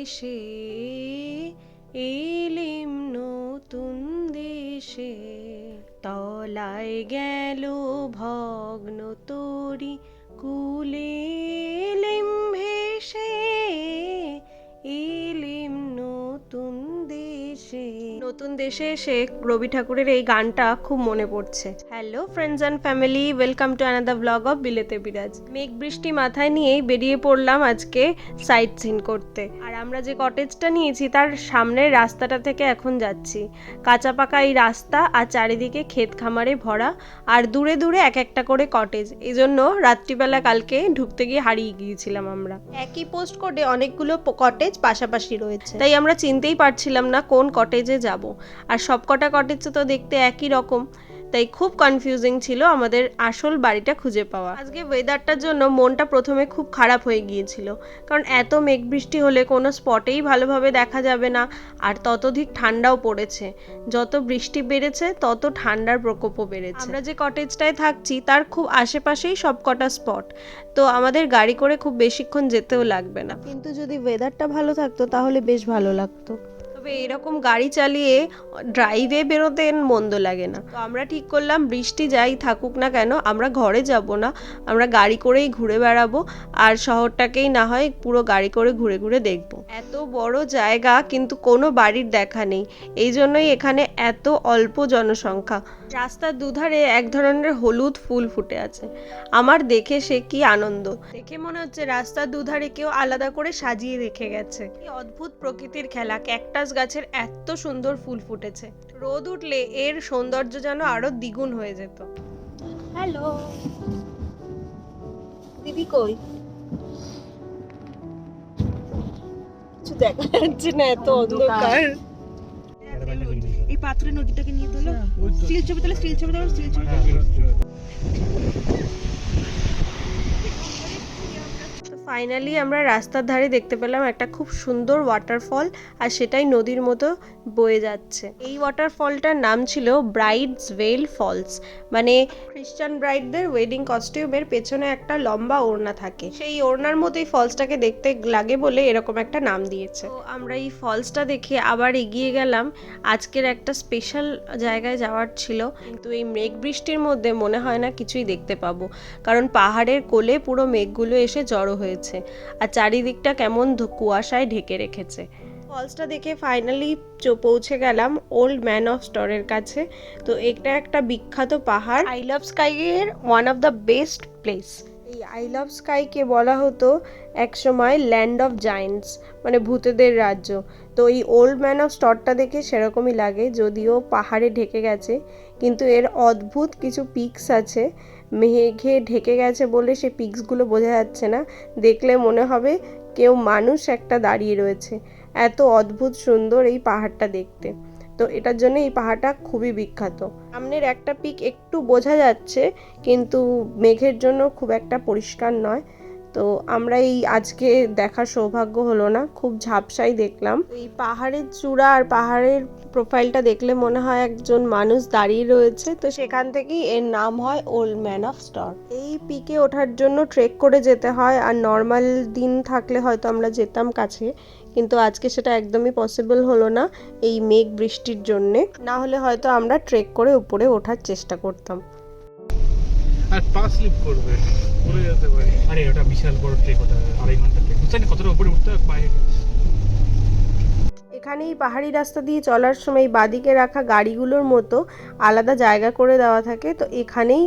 দেশে, এলিম নতুন দেশে। তলায় গেল ভগ্ন তরি কুলে ভেসে, এলিম নতুন দেশে। নতুন দেশে এসে রবি ঠাকুরের এই গানটা খুব মনে পড়ছে। Hello friends and family welcome to another blog of বিলেতে বিরাজ মেঘ বৃষ্টি মাথায় নিয়েই বেরিয়ে পড়লাম আজকে সাইট সিন করতে। আমরা যে কটেজটা নিয়েছি তার সামনের রাস্তাটা থেকে এখন যাচ্ছি। কাঁচা পাকা এই রাস্তা আর চারিদিকে ক্ষেত খামারে ভরা আর দূরে দূরে এক একটা করে কটেজ এই জন্য রাত্রিবেলা কালকে ঢুকতে গিয়ে হারিয়ে গিয়েছিলাম আমরা। একই পোস্ট কোডে অনেকগুলো কটেজ পাশাপাশি রয়েছে। তাই আমরা চিনতেই পারছিলাম না কোন কটেজে যাব। আর সবকটা কটেজ তো দেখতে একই রকম। তাই খুব কনফিউজিং ছিল আমাদের আসল বাড়িটা খুঁজে পাওয়া। আজকে ওয়েদারটার জন্য মনটা প্রথমে খুব খারাপ হয়ে গিয়েছিল। কারণ এত মেঘ বৃষ্টি হলে কোনো স্পটেই ভালোভাবে দেখা যাবে না, আর ততধিক ঠান্ডাও পড়েছে। যত বৃষ্টি বেড়েছে, তত ঠান্ডার প্রকোপও বেড়েছে। আমরা যে কটেজটায় থাকছি, তার খুব আশেপাশেই সব কটা স্পট তো আমাদের গাড়ি করে খুব বেশিক্ষণ যেতেও লাগবে না। কিন্তু যদি ওয়েদারটা ভালো থাকতো, তাহলে বেশ ভালো লাগতো। তবে এরকম গাড়ি চালিয়ে ড্রাইভে বেরোতে মন্দ লাগে না। তো আমরা ঠিক করলাম, বৃষ্টি যাই থাকুক না কেন, আমরা ঘরে যাব না। আমরা গাড়ি করেই ঘুরে বেড়াবো, আর শহরটাকেই না হয় পুরো গাড়ি করে ঘুরে ঘুরে দেখব। এত বড় জায়গা, কিন্তু কোনো বাড়ির দেখা নেই। এই জন্যই এখানে এত অল্প জনসংখ্যা। রাস্তার দুধারে এক ধরনের হলুদ ফুল ফুটে আছে। আমার দেখে সে কি আনন্দ। দেখে মনে হচ্ছে রাস্তার দুধারে কেউ আলাদা করে সাজিয়ে রেখে গেছে। কি অদ্ভুত প্রকৃতির খেলা ক্যাকটাস গাছের এত সুন্দর ফুল ফুটেছে। রোদ উঠলে এর সৌন্দর্য যেন আরও দ্বিগুণ হয়ে যেত। হ্যালো। দিদি কই? কিছু দেখা যাচ্ছে না এত অন্ধকার। এই পাথরের নদীটাকে নিয়ে তোলো স্টিল ছবি তোলো স্টিল ছবি তোলো স্টিল ছবি। ফাইনালি আমরা রাস্তার ধারে দেখতে পেলাম একটা খুব সুন্দর ওয়াটারফল আর সেটাই নদীর মতো বয়ে যাচ্ছে। এই ওয়াটারফলটার নাম ছিল ব্রাইডস ওয়েল ফলস মানে খ্রিস্টান ব্রাইডদের ওয়েডিং কস্টিউমের পেছনে একটা লম্বা ওড়না থাকে। সেই ওড়নার মতো মতোই ফলসটাকে দেখতে লাগে বলে এরকম একটা নাম দিয়েছে। তো আমরা এই ফলসটা দেখে আবার এগিয়ে গেলাম। আজকের একটা স্পেশাল জায়গায় যাওয়ার ছিল। কিন্তু এই মেঘ বৃষ্টির মধ্যে মনে হয় না কিছুই দেখতে পাবো। কারণ পাহাড়ের কোলে পুরো মেঘগুলো এসে জড়ো হয়েছে। আর চারিদিকটা কেমন কুয়াশায় ঢেকে রেখেছে। ফলসটা দেখে ফাইনালি পৌঁছে গেলাম ওল্ড ম্যান অফ স্টোরের কাছে। তো এটা একটা বিখ্যাত পাহাড়। আই লাভ স্কাই এর one of the best place এই আই লাভ স্কাইকে বলা হতো একসময় ল্যান্ড অফ জায়েন্টস মানে ভূতেদের রাজ্য। তো এই ওল্ড ম্যান অফ স্টরটা দেখে সেরকমই লাগে যদিও পাহাড়ে ঢেকে গেছে। কিন্তু এর অদ্ভুত কিছু পিকস আছে। মেঘে ঢেকে গেছে বলে সে পিকসগুলো বোঝা যাচ্ছে না। দেখলে মনে হবে কেউ মানুষ একটা দাঁড়িয়ে রয়েছে। এত অদ্ভুত সুন্দর এই পাহাড়টা দেখতে। তো এটার জন্য এই পাহাড়টা খুবই বিখ্যাত। সামনের একটা পিক একটু বোঝা যাচ্ছে, কিন্তু মেঘের জন্য খুব একটা পরিষ্কার নয়। তো আমরা এই আজকে দেখার সৌভাগ্য হলো না, খুব ঝাপসাই দেখলাম। এই পাহাড়ের চূড়া আর পাহাড়ের প্রোফাইলটা দেখলে মনে হয় একজন মানুষ দাঁড়িয়ে রয়েছে। তো সেখান থেকেই এর নাম হয় ওল্ড ম্যান অফ স্টর এই পিকে ওঠার জন্য ট্রেক করে যেতে হয়, আর নর্মাল দিন থাকলে হয়তো আমরা যেতাম কাছে। কিন্তু আজকে সেটা একদমই পসিবল হলো না এই মেঘ বৃষ্টির জন্যে। না হলে হয়তো আমরা ট্রেক করে উপরে ওঠার চেষ্টা করতাম। আর পা স্লিপ করবে পড়ে যেতে পারি। আরে ওটা বিশাল বড় ট্রেক ওটা আড়াই ঘণ্টা ট্রেক বুঝছেন কতটা উপরে উঠতে হবে? পায়ে এখানে এই পাহাড়ি রাস্তা দিয়ে চলার সময় বাদিকে রাখা গাড়িগুলোর মতো আলাদা জায়গা করে দেওয়া থাকে। তো এখানেই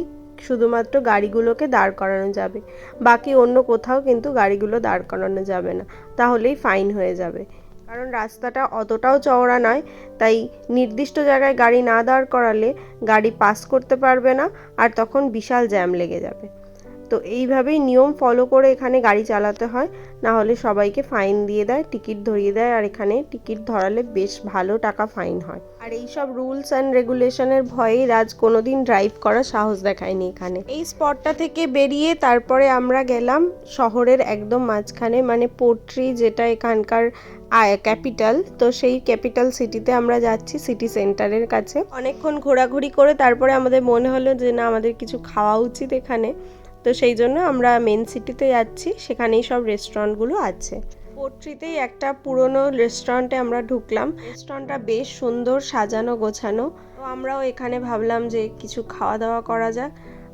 শুধুমাত্র গাড়িগুলোকে দাঁড় করানো যাবে। বাকি অন্য কোথাও কিন্তু গাড়িগুলো দাঁড় করানো যাবে না। তাহলেই ফাইন হয়ে যাবে। কারণ রাস্তাটা অতটাও চওড়া নয়, তাই নির্দিষ্ট জায়গায় গাড়ি না দাঁড় করালে গাড়ি পাস করতে পারবে না, আর তখন বিশাল জ্যাম লেগে যাবে। তো এইভাবেই নিয়ম ফলো করে এখানে গাড়ি চালাতে হয়। না হলে সবাইকে ফাইন দিয়ে দেয় টিকিট ধরিয়ে দেয়, আর এখানে টিকিট ধরালে বেশ ভালো টাকা ফাইন হয়। আর এই সব রুলস অ্যান্ড রেগুলেশনের ভয়ে রাজ কোনোদিন ড্রাইভ করার সাহস দেখায়নি এখানে। এই স্পটটা থেকে বেরিয়ে তারপরে আমরা গেলাম শহরের একদম মাঝখানে মানে পোট্রি যেটা এখানকার ক্যাপিটাল তো সেই ক্যাপিটাল সিটিতে আমরা যাচ্ছি সিটি সেন্টারের কাছে। অনেকক্ষণ ঘোরাঘুরি করে তারপরে আমাদের মনে হলো যে না, আমাদের কিছু খাওয়া উচিত এখানে। তো সেই জন্য আমরা মেন সিটিতে যাচ্ছি, সেখানেই সব রেস্টুরেন্টগুলো আছে। পোট্রিতেই একটা পুরনো রেস্টুরেন্টে আমরা ঢুকলাম। রেস্টুরেন্টটা বেশ সুন্দর সাজানো গোছানো। তো আমরাও এখানে ভাবলাম যে কিছু খাওয়া দাওয়া করা যাক।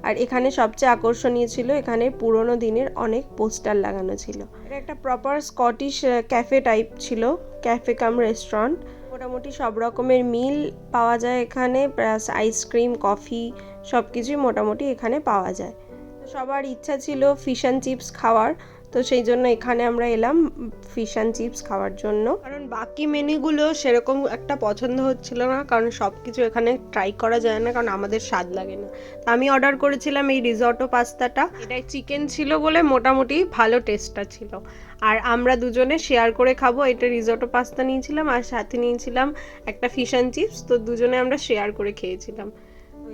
আর এখানে সবচেয়ে আকর্ষণীয় ছিল, এখানে পুরনো দিনের অনেক পোস্টার লাগানো ছিল। এটা একটা প্রপার স্কটিশ ক্যাফে টাইপ ছিল ক্যাফে কাম রেস্টুরেন্ট মোটামুটি সব রকমের মিল পাওয়া যায় এখানে প্লাস আইসক্রিম কফি সব কিছুই মোটামুটি এখানে পাওয়া যায়। সবার ইচ্ছা ছিল ফিশ অ্যান্ড চিপস খাওয়ার, তো সেই জন্য এখানে আমরা এলাম ফিশ অ্যান্ড চিপস খাওয়ার জন্য। কারণ বাকি মেনুগুলো সেরকম একটা পছন্দ হচ্ছিল না, কারণ সব কিছু এখানে ট্রাই করা যায় না, কারণ আমাদের স্বাদ লাগে না। তো আমি অর্ডার করেছিলাম এই রিসর্টো পাস্তাটা। এটাই চিকেন ছিল বলে মোটামুটি ভালো টেস্টটা ছিল। আর আমরা দুজনে শেয়ার করে খাব, এটা রিসর্টো পাস্তা নিয়েছিলাম আর সাথে নিয়েছিলাম একটা ফিশ অ্যান্ড চিপস তো দুজনে আমরা শেয়ার করে খেয়েছিলাম।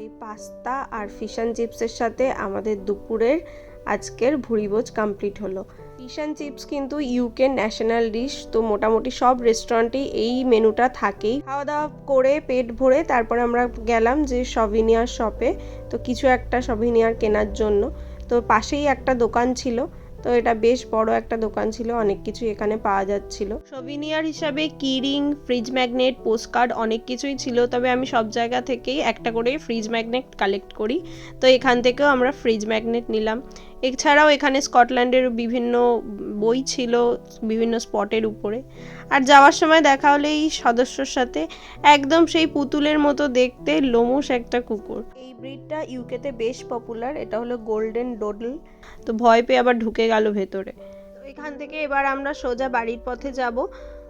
ওই পাস্তা আর ফিশ অ্যান্ড চিপসের সাথে আমাদের দুপুরের আজকের ভুড়িভোজ কমপ্লিট হলো। ফিশ অ্যান্ড চিপস কিন্তু ইউকে ন্যাশনাল ডিশ তো মোটামুটি সব রেস্টুরেন্টেই এই মেনুটা থাকেই। খাওয়া দাওয়া করে পেট ভরে তারপরে আমরা গেলাম যে সভিনিয়ার শপে তো কিছু একটা সভিনিয়ার কেনার জন্য। তো পাশেই একটা দোকান ছিল তো এটা বেশ বড় একটা দোকান ছিল, অনেক কিছু এখানে পাওয়া যাচ্ছিল। সোভিনিয়ার হিসাবে কিরিং ফ্রিজ ম্যাগনেট পোস্টকার্ড অনেক কিছুই ছিল, তবে আমি সব জায়গা থেকেই একটা করে ফ্রিজ ম্যাগনেট কালেক্ট করি। তো এখান থেকেও আমরা ফ্রিজ ম্যাগনেট নিলাম। এছাড়াও এখানে স্কটল্যান্ডের বিভিন্ন বই ছিল বিভিন্ন স্পটের উপরে। আর যাওয়ার সময় দেখা হলে এই সদস্যর সাথে একদম সেই পুতুলের মতো দেখতে লোমস একটা কুকুর। এই ব্রিডটা ইউকেতে বেশ পপুলার, এটা হলো গোল্ডেন ডোডল। তো ভয় পেয়ে আবার ঢুকে গেল ভেতরে। এখান থেকে এবার আমরা সোজা বাড়ির পথে যাব।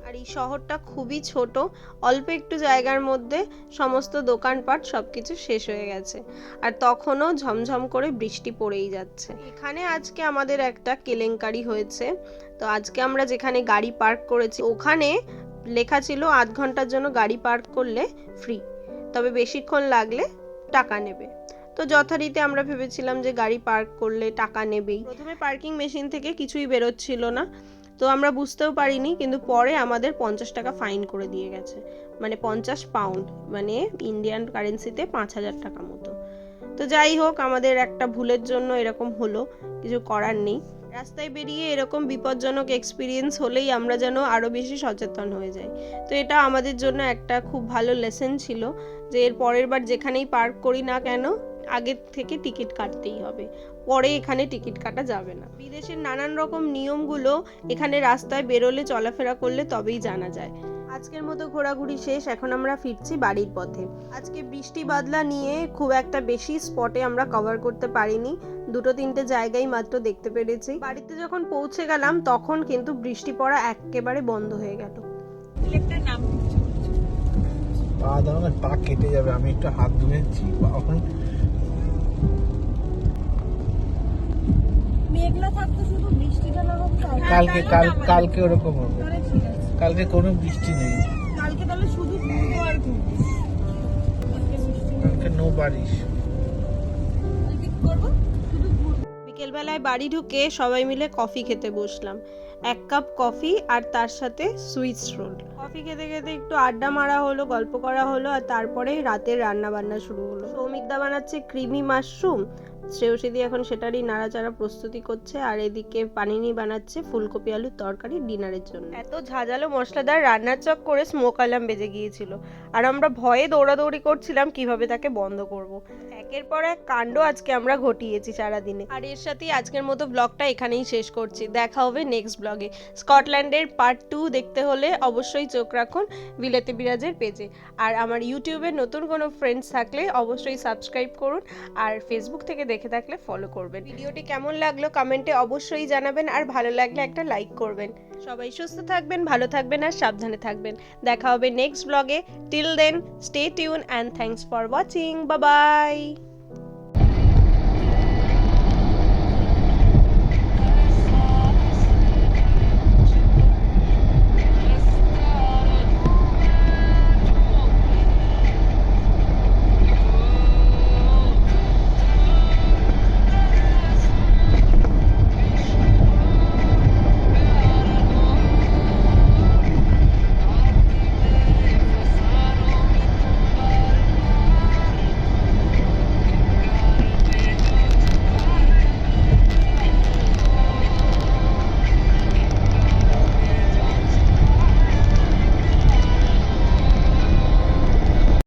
আর এই শহরটা খুবই ছোট, অল্প একটু জায়গার মধ্যে সমস্ত দোকানপাট সব কিছু শেষ হয়ে গেছে। আর তখনও ঝমঝম করে বৃষ্টি পড়েই যাচ্ছে। এখানে আজকে আমাদের একটা কেলেঙ্কারি হয়েছে। তো আজকে আমরা যেখানে গাড়ি পার্ক করেছি, ওখানে লেখা ছিল আধ ঘণ্টার জন্য গাড়ি পার্ক করলে ফ্রি, তবে বেশিক্ষণ লাগলে টাকা নেবে। তো যথারীতি আমরা ভেবেছিলাম যে গাড়ি পার্ক করলে টাকা নেবেই। প্রথমে পার্কিং মেশিন থেকে কিছুই বেরোচ্ছিল না। তো আমরা বুঝতেও পারিনি, কিন্তু পরে আমাদের পঞ্চাশ টাকা ফাইন করে দিয়ে গেছে। মানে পঞ্চাশ পাউন্ড মানে ইন্ডিয়ান কারেন্সিতে পাঁচ হাজার টাকা মতো। তো যাই হোক, আমাদের একটা ভুলের জন্য এরকম হলো, কিছু করার নেই। রাস্তায় বেরিয়ে এরকম বিপজ্জনক এক্সপিরিয়েন্স হলেই আমরা যেন আরও বেশি সচেতন হয়ে যাই। তো এটা আমাদের জন্য একটা খুব ভালো লেসেন ছিল, যে এর পরের বার যেখানেই পার্ক করি না কেন আগের থেকে টিকিট কাটতেই হবে। পরে এখানে টিকিট কাটা যাবে না। বিদেশের নানান রকম নিয়মগুলো এখানে রাস্তায় বেরোলে চলাফেরা করলে তবেই জানা যায়। আজকের মতো ঘোরাঘুরি শেষ এখন আমরা ফিরছি বাড়ির পথে। আজকে বৃষ্টি বাদলা নিয়ে খুব একটা বেশি স্পটে আমরা কভার করতে পারিনি। দুটো তিনটে জায়গায় মাত্র দেখতে পেরেছি। বাড়িতে যখন পৌঁছে গেলাম তখন কিন্তু বৃষ্টি পড়া একেবারে বন্ধ হয়ে গেল। পা কেটে যাবে আমি একটু হাত ধুয়েছি এখন মেঘলা থাকতো শুধু বৃষ্টিটা না হোক কালকে কাল কালকে ওরকম হবে। কালকে কোনো বৃষ্টি নেই। কালকে তাহলে শুধু আর। কালকে নো বারিশ। বিকেলবেলায় বাড়ি ঢুকে সবাই মিলে কফি খেতে বসলাম। এক কাপ কফি আর তার সাথে সুইটস রোল। কফি খেতে খেতে একটু আড্ডা মারা হলো গল্প করা হলো আর তারপরে রাতের রান্না বান্না শুরু হলো। সৌমিকদা বানাচ্ছে ক্রিমি মাশরুম শ্রেয়সীদি এখন সেটারই নাড়াচাড়া প্রস্তুতি করছে আর এদিকে পানিনি বানাচ্ছে ফুলকপি আলুর তরকারি ডিনারের জন্য। এত ঝাঁঝালো মশলাদার রান্নার চক করে স্মোক অ্যালার্ম বেজে গিয়েছিল। আর আমরা ভয়ে দৌড়াদৌড়ি করছিলাম কীভাবে তাকে বন্ধ করব। একের পর এক কাণ্ড আজকে আমরা ঘটিয়েছি সারাদিনে। আর এর সাথেই আজকের মতো ব্লগটা এখানেই শেষ করছি। দেখা হবে নেক্সট ব্লগে স্কটল্যান্ডের পার্ট টু দেখতে হলে অবশ্যই চোখ রাখুন বিলেতে বিরাজের পেজে আর আমার ইউটিউবে নতুন কোনো ফ্রেন্ডস থাকলে অবশ্যই সাবস্ক্রাইব করুন। আর ফেসবুক থেকে দেখে থাকলে ফলো করবেন। ভিডিওটি কেমন লাগল কমেন্টে অবশ্যই জানাবেন আর ভালো লাগলে একটা লাইক করবেন। সবাই সুস্থ থাকবেন, ভালো থাকবেন আর সাবধানে থাকবেন। দেখা হবে নেক্সট ব্লগে till then stay tuned and thanks for watching bye